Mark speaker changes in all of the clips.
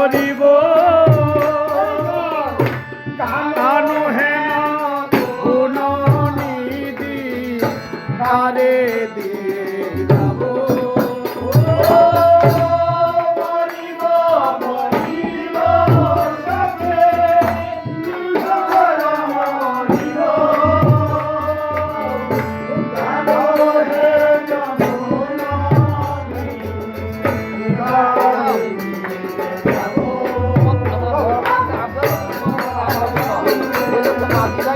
Speaker 1: করিব। কানু গুণ নিদি আরে দি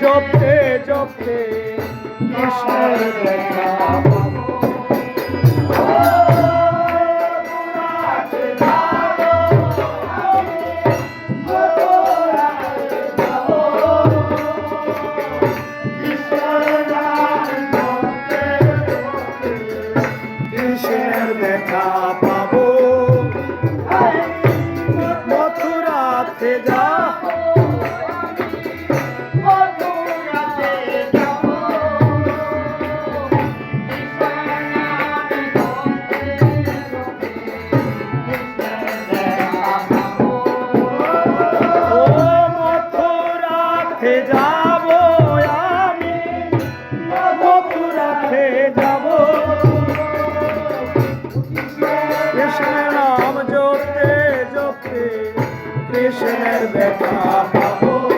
Speaker 1: জপতে জপতে কৃষ্ণের দেখা দেখা মথুরাতে যাব আমি? মথুরাতে যাব। কৃষ্ণের নাম জপতে জপতে কৃষ্ণের দেখা পাবো।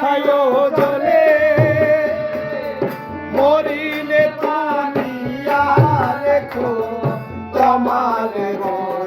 Speaker 1: বসায় জলে। মরিলে তুলিয়া রেখো তোমার গোড়ালে